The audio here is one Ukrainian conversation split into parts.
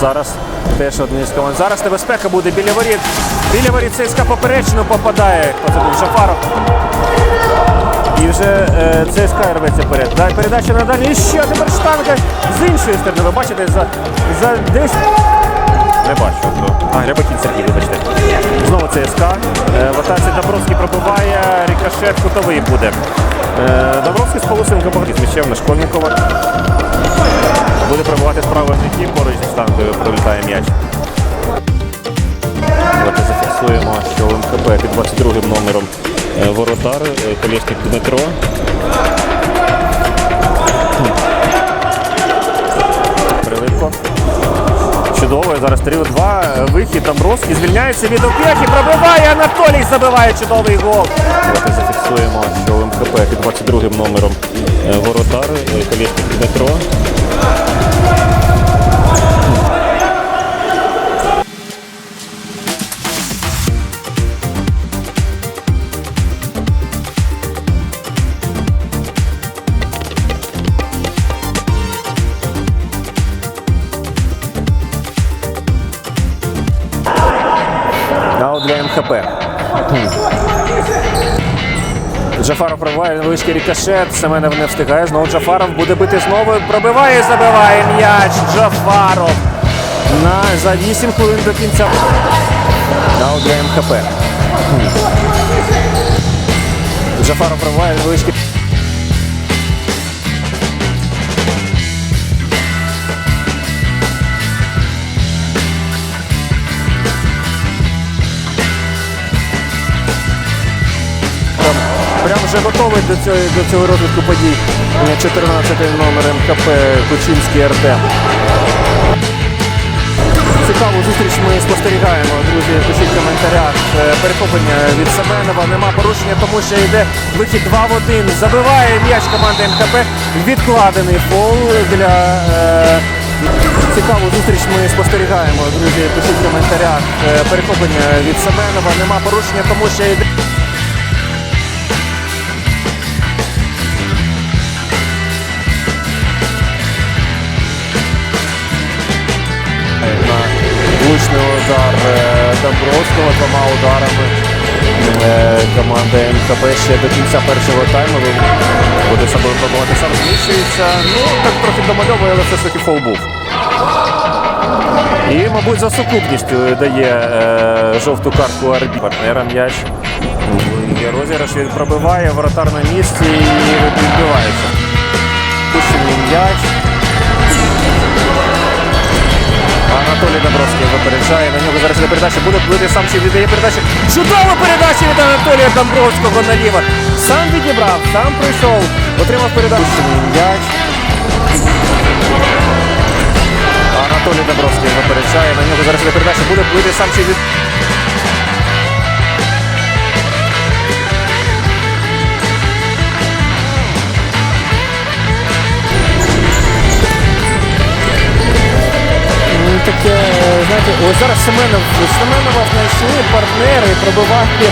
Зараз теж одні з команд. Зараз небезпека буде біля воріт. Біля воріт ЦСКА поперечно попадає. Хто це був? Шафаров. І вже е, ЦСКА рветься вперед. Дай передача на далі. І ще тепер штанга з іншої сторони. Ви бачите, за, за десь. Не бачу. хто. А, Гребакін Сергій, вибачте. Знову ЦСКА. Е, в атаці Добровський пробиває, рикошет кутовий буде. Е, Добровський з Полусенко багато з м'ячем на Школьникова. Буде пробивати справа які поруч зі штангою пролітає м'яч. Давайте зафіксуємо, що у МКП під 22 м номером е, воротар, е, колєшник Дмитро. Прилипко. Чудово, зараз 3-2. Вихід Домбровський звільняється від оп'ять і пробиває. Анатолій забиває чудовий гол. Давайте зафіксуємо, що у МКП під 22 м номером е, воротар, Аут. Джафаров пробиває невеличкий рікошет, Семенов не встигає. Знову Джафаров буде бити знову. Пробиває і забиває м'яч. Джафаров. На, за 8 хвилин до кінця. Аут для МХП. Джафаров пробиває невеличкий. Вже готовий до цього, до цього розвитку подій. 14 номер МКП Кучинський РД. Цікаву зустріч ми спостерігаємо. Друзі, пишіть в коментарях. Е, Перехоплення від Семенова. Нема порушення, тому що йде вихід 2 в 1. Забиває м'яч команди МКП. Відкладений фол для. Е... Цікаву зустріч ми спостерігаємо. Друзі, пишіть в коментарях. Е, Перехоплення від Семенова. Нема порушення, тому що йде. Влучний удар е, Домбровського двома ударами. Е, Команда МКП ще до кінця першого тайму буде собою пробувати сам. Ну, так трохи домальовує, але все ж таки фол був. І, мабуть, за сукупністю дає е, жовту картку арбі партнера м'яч. Розіграш, він пробиває, воротар на місці і відбивається. Випереджає. На передачі зараз. Буде бити сам чи віддає передачу. Чудова передача від Анатолія Домбровського наліво. Сам відібрав, сам прийшов, отримав передачу. М'яч. Анатолій Домбровський випереджає. На нього зараз на передача. Буде бити сам чи від. Знаєте, ось зараз Семенов, Семенова знайшли партнери, пробивати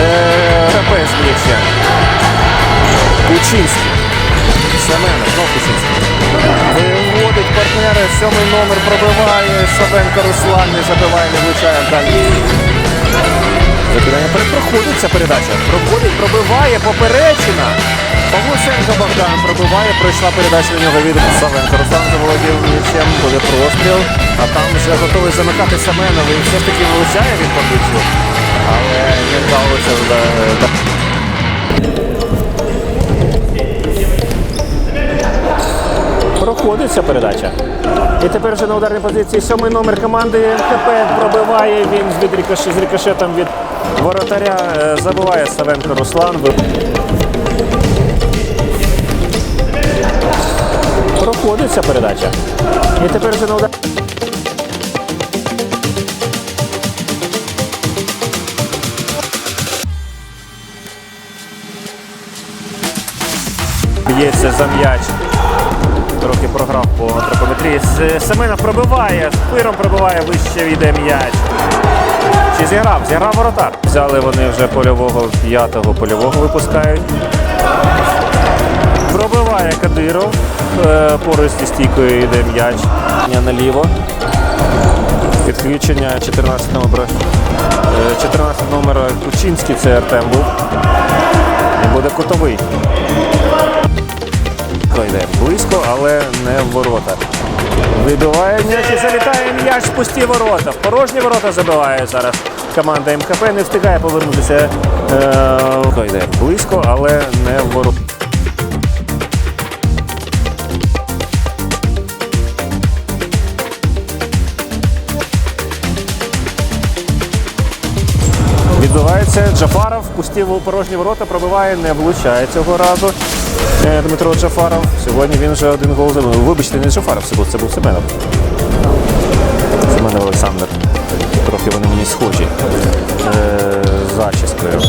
е, м'яча. Кучинський. Семенов, знов Кучинський. Виводить партнери, сьомий номер пробиває, Савенко Руслан не забиває, не влучає далі. Закидання проходить ця передача. Проходить, пробиває, поперечина. Павлусенко Богдан пробиває, пройшла передача на нього від Савенко. Руслан заволодів м'ячем, буде простріл, а там вже готовий замикати Семенов і все ж таки вилучає він по. Але не вдалося да- ця передача. І тепер вже на ударній позиції сьомий номер команди МКП пробиває він з, від рикош- з рикошетом від воротаря. Е, Забиває Савенко Руслан. Проходить ця передача. І тепер вже на удар. Б'ється за м'яч. Програв по антропометрії. Семенов пробиває, шпиром пробиває, вище йде м'яч. Чи зіграв? Зіграв воротар. Взяли вони вже польового п'ятого польового випускають. Пробиває Кадиров. Е, Поруч стійкою йде м'яч. Наліво. Підключення 14 номера, е, 14 номера Кучинський, це Артем був. І буде кутовий. Йде близько, але не в ворота. Вибиває м'яч і залітає м'яч в пусті ворота. В порожні ворота забиває зараз команда МКП. Не встигає повернутися. Е, йде близько, але не в ворота. Відбувається Джафаров, пустів у порожні ворота, пробиває, не влучає цього разу. Е, Дмитро Джафаров. Сьогодні він вже один гол забив. Вибачте, не Джафаров, це був, це був Семенов. Семенов Олександр. Трохи вони мені схожі. Е, Зачіскою.